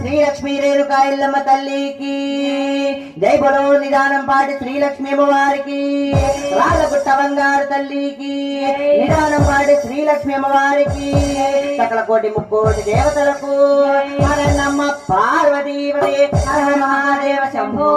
శ్రీలక్ష్మీ రేణుకా ఇల్లమ్మ తల్లికి. జై బలో నిదానం పాటి శ్రీలక్ష్మి అమ్మవారికి. రాళ్ళగుట్ట బంగారు తల్లికి. నిదానం పాటి శ్రీలక్ష్మి అమ్మవారికి. సకల కోటి ముక్కోటి దేవతలకు. హరణమ్మ పార్వతీవదే హర మహాదేవ శంభో